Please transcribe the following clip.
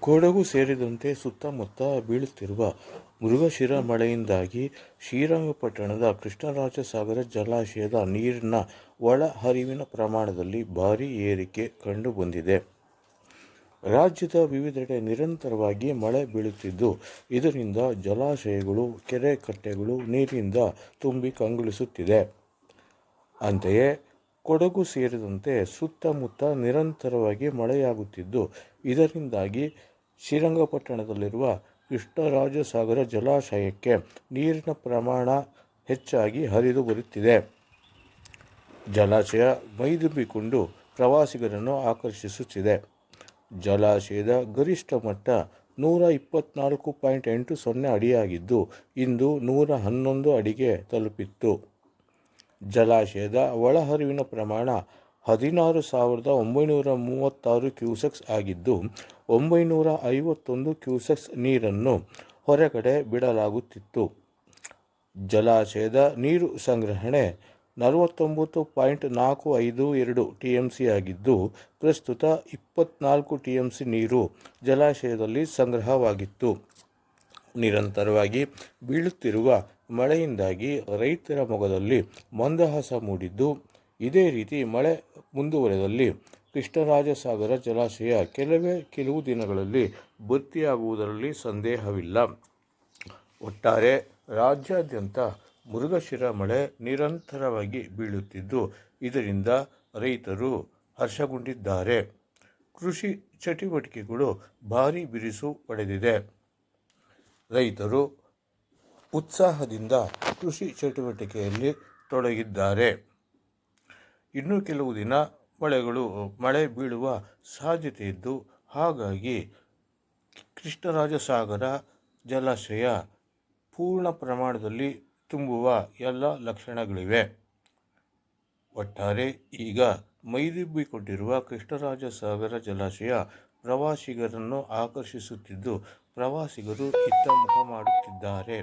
ಕೊಡಗು ಸೇರಿದಂತೆ ಸುತ್ತಮುತ್ತ ಬೀಳುತ್ತಿರುವ ಮೃಗಶಿರ ಮಳೆಯಿಂದಾಗಿ ಶ್ರೀರಂಗಪಟ್ಟಣದ ಕೃಷ್ಣರಾಜಸಾಗರ ಜಲಾಶಯದ ನೀರಿನ ಒಳ ಹರಿವಿನ ಪ್ರಮಾಣದಲ್ಲಿ ಭಾರೀ ಏರಿಕೆ ಕಂಡುಬಂದಿದೆ. ರಾಜ್ಯದ ವಿವಿಧೆಡೆ ನಿರಂತರವಾಗಿ ಮಳೆ ಬೀಳುತ್ತಿದ್ದು, ಇದರಿಂದ ಜಲಾಶಯಗಳು, ಕೆರೆ ಕಟ್ಟೆಗಳು ನೀರಿನಿಂದ ತುಂಬಿ ಕಂಗೊಳಿಸುತ್ತಿದೆ. ಅಂತೆಯೇ ಕೊಡಗು ಸೇರಿದಂತೆ ಸುತ್ತಮುತ್ತ ನಿರಂತರವಾಗಿ ಮಳೆಯಾಗುತ್ತಿದ್ದು, ಇದರಿಂದಾಗಿ ಶ್ರೀರಂಗಪಟ್ಟಣದಲ್ಲಿರುವ ಕೃಷ್ಣರಾಜಸಾಗರ ಜಲಾಶಯಕ್ಕೆ ನೀರಿನ ಪ್ರಮಾಣ ಹೆಚ್ಚಾಗಿ ಹರಿದು ಬರುತ್ತಿದೆ. ಜಲಾಶಯ ಮೈದುಂಬಿಕೊಂಡು ಪ್ರವಾಸಿಗರನ್ನು ಆಕರ್ಷಿಸುತ್ತಿದೆ. ಜಲಾಶಯದ ಗರಿಷ್ಠ ಮಟ್ಟ ನೂರ ಇಪ್ಪತ್ತ್ನಾಲ್ಕು ಪಾಯಿಂಟ್ ಎಂಟು ಸೊನ್ನೆ ಅಡಿಯಾಗಿದ್ದು, ಇಂದು ನೂರ ಹನ್ನೊಂದು ಅಡಿಗೆ ತಲುಪಿತ್ತು. ಜಲಾಶಯದ ಒಳಹರಿವಿನ ಪ್ರಮಾಣ ಹದಿನಾರು ಸಾವಿರದ ಒಂಬೈನೂರ ಮೂವತ್ತಾರು ಕ್ಯೂಸೆಕ್ಸ್ ಆಗಿದ್ದು, ಒಂಬೈನೂರ ಐವತ್ತೊಂದು ಕ್ಯೂಸೆಕ್ಸ್ ನೀರನ್ನು ಹೊರಗಡೆ ಬಿಡಲಾಗುತ್ತಿತ್ತು. ಜಲಾಶಯದ ನೀರು ಸಂಗ್ರಹಣೆ ನಲವತ್ತೊಂಬತ್ತು ಪಾಯಿಂಟ್ ನಾಲ್ಕು ಐದು ಎರಡು ಟಿ ಎಂ ಸಿ ಆಗಿದ್ದು, ಪ್ರಸ್ತುತ ಇಪ್ಪತ್ತ್ನಾಲ್ಕು ಟಿ ಎಂ ಸಿ ನೀರು ಜಲಾಶಯದಲ್ಲಿ ಸಂಗ್ರಹವಾಗಿತ್ತು. ನಿರಂತರವಾಗಿ ಬೀಳುತ್ತಿರುವ ಮಳೆಯಿಂದಾಗಿ ರೈತರ ಮೊಗದಲ್ಲಿ ಮಂದಹಾಸ ಮೂಡಿದ್ದು, ಇದೇ ರೀತಿ ಮಳೆ ಮುಂದುವರೆದಲ್ಲಿ ಕೃಷ್ಣರಾಜಸಾಗರ ಜಲಾಶಯ ಕೆಲವೇ ಕೆಲವು ದಿನಗಳಲ್ಲಿ ಭರ್ತಿಯಾಗುವುದರಲ್ಲಿ ಸಂದೇಹವಿಲ್ಲ. ಒಟ್ಟಾರೆ ರಾಜ್ಯಾದ್ಯಂತ ಮೃಗಶಿರ ಮಳೆ ನಿರಂತರವಾಗಿ ಬೀಳುತ್ತಿದ್ದು, ಇದರಿಂದ ರೈತರು ಹರ್ಷಗೊಂಡಿದ್ದಾರೆ. ಕೃಷಿ ಚಟುವಟಿಕೆಗಳು ಭಾರೀ ಬಿರುಸು ಪಡೆದಿದೆ. ರೈತರು ಉತ್ಸಾಹದಿಂದ ಕೃಷಿ ಚಟುವಟಿಕೆಯಲ್ಲಿ ತೊಡಗಿದ್ದಾರೆ. ಇನ್ನು ಕೆಲವು ದಿನ ಮಳೆಗಳು, ಮಳೆ ಬೀಳುವ ಸಾಧ್ಯತೆ ಇದ್ದು ಹಾಗಾಗಿ ಕೃಷ್ಣರಾಜಸಾಗರ ಜಲಾಶಯ ಪೂರ್ಣ ಪ್ರಮಾಣದಲ್ಲಿ ತುಂಬುವ ಎಲ್ಲ ಲಕ್ಷಣಗಳಿವೆ. ಒಟ್ಟಾರೆ ಈಗ ಮೈದುಬ್ಬಿಕೊಂಡಿರುವ ಕೃಷ್ಣರಾಜಸಾಗರ ಜಲಾಶಯ ಪ್ರವಾಸಿಗರನ್ನು ಆಕರ್ಷಿಸುತ್ತಿದ್ದು ಪ್ರವಾಸಿಗರು ಇತ್ತ ಮುಖ ಮಾಡುತ್ತಿದ್ದಾರೆ.